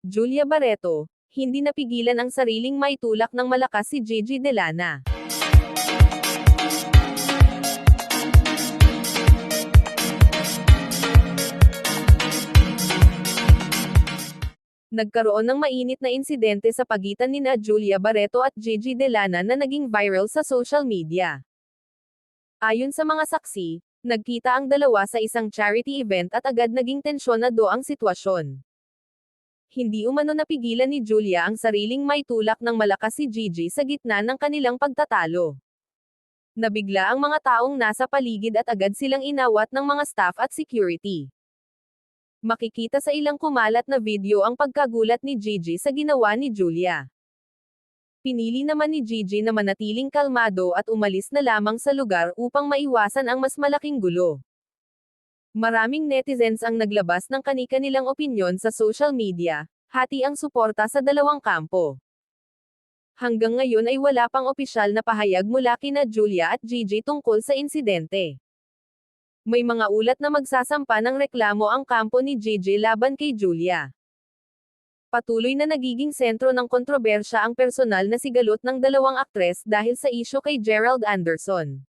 Julia Barreto, hindi napigilan ang sariling maitulak ng malakas si Gigi Delana. Nagkaroon ng mainit na insidente sa pagitan nina Julia Barreto at Gigi Delana na naging viral sa social media. Ayon sa mga saksi, nagkita ang dalawa sa isang charity event at agad naging tensyonado ang sitwasyon. Hindi umano napigilan ni Julia ang sariling maitulak ng malakas si Gigi sa gitna ng kanilang pagtatalo. Nabigla ang mga taong nasa paligid at agad silang inawat ng mga staff at security. Makikita sa ilang kumalat na video ang pagkagulat ni Gigi sa ginawa ni Julia. Pinili naman ni Gigi na manatiling kalmado at umalis na lamang sa lugar upang maiwasan ang mas malaking gulo. Maraming netizens ang naglabas ng kani-kanilang opinyon sa social media, hati ang suporta sa dalawang kampo. Hanggang ngayon ay wala pang opisyal na pahayag mula kina Julia at Gigi tungkol sa insidente. May mga ulat na magsasampa ng reklamo ang kampo ni Gigi laban kay Julia. Patuloy na nagiging sentro ng kontrobersya ang personal na sigalot ng dalawang aktres dahil sa isyo kay Gerald Anderson.